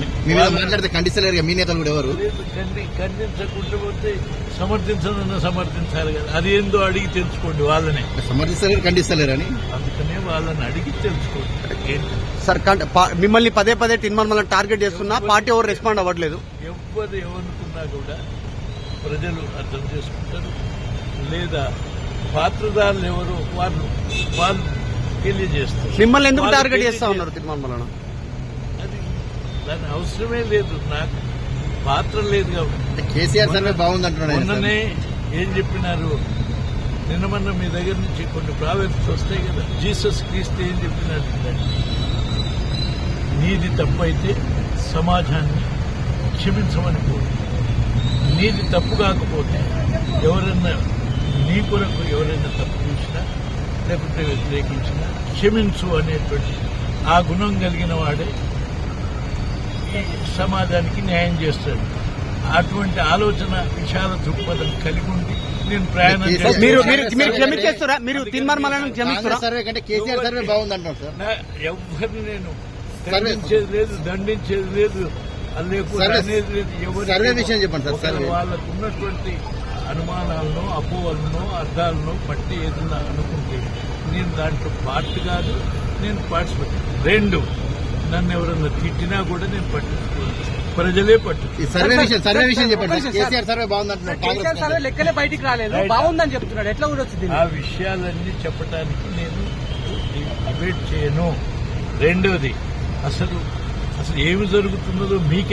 మీ మీద మాట్లాడితే ఖండిస్తలేరు మీ నేతలు కూడా ఎవరు? పోతే సమర్థించనన్నా సమర్థించాలి కదా. అది ఏందో అడిగి తెలుసుకోండి వాళ్ళనే. సమర్థిస్తలేరు ఖండిస్తలేరు అని? అందుకనే వాళ్ళని అడిగి తెలుసుకోండి. సార్ మిమ్మల్ని పదే పదే తిన్మర్మలను టార్గెట్ చేస్తున్నా పార్టీ ఎవరు రెస్పాండ్ అవ్వట్లేదు. ఎవ్వరు ఏమనుకున్నా కూడా ప్రజలు అర్థం చేసుకుంటారు. లేదా పాత్రదారులు ఎవరు వాళ్ళు వాళ్ళు తెలియజేస్తారు. మిమ్మల్ని ఎందుకు టార్గెట్ చేస్తా ఉన్నారు అది దాని అవసరమే లేదు నాకు పాత్ర లేదు కాబట్టి. కేసీఆర్ సర్వే. మొన్ననే ఏం చెప్పినారు? నిన్న మొన్న మీ దగ్గర నుంచి కొన్ని ప్రాబ్లమ్స్ వస్తాయి కదా. జీసస్ క్రీస్తు ఏం చెప్పినారు? నీది తప్పైతే సమాజాన్ని క్షమించమని కోరు. నీది తప్పు కాకపోతే ఎవరన్నా నీ కొరకు ఎవరైనా తప్పు చేసినా లేకపోతే వ్యతిరేకించినా క్షమించు అనేటువంటి ఆ గుణం కలిగిన వాడే సమాజానికి న్యాయం చేస్తాడు అటువంటి ఆలోచన విశాల దృక్పథం కలిగి ఉండి నేను ప్రయాణం మీరు-. మీరు మీరు మీరు క్షమించేస్తారా? మీరు తిన్మర్మలను క్షమిస్తారా? కాంగ్రెస్ సర్వే కంటే కేసీఆర్ సర్వే బాగుంది అంటున్నారు సార్. నా- ఎవరిని నేను దండించేది లేదు దండించేది లేదు సర్వే- విషయం చెప్పండి సార్, ఒకవేళ సర్వే. వాళ్ళకు ఉన్నటువంటి అనుమానాలను అపోహలను అర్థాలను బట్టి ఏదైనా అనుకుంటే నేను దాంట్లో పార్ట్ కాదు నేను పార్టిసిపేట్. రెండు నన్ను ఎవరన్నా తిట్టినా కూడా నేను పట్టించుకోను. ప్రజలే పట్టు ఈ సర్వే విషయం సర్వే విషయం చెప్పండి. Sir, sir. కేసీఆర్ సర్వే బాగుంది అంటున్నారు కేసీఆర్ కాంగ్రెస్ సర్వే లెక్కలే బయటికి రాలేదు. బాగుందని చెప్తున్నాడు. ఎట్లా కూడా వచ్చింది ఆ విషయాలన్నీ చెప్పడానికి నేను డిబేట్ చేయను. రెండోది అసలు అసలు ఏమి జరుగుతున్నదో మీకే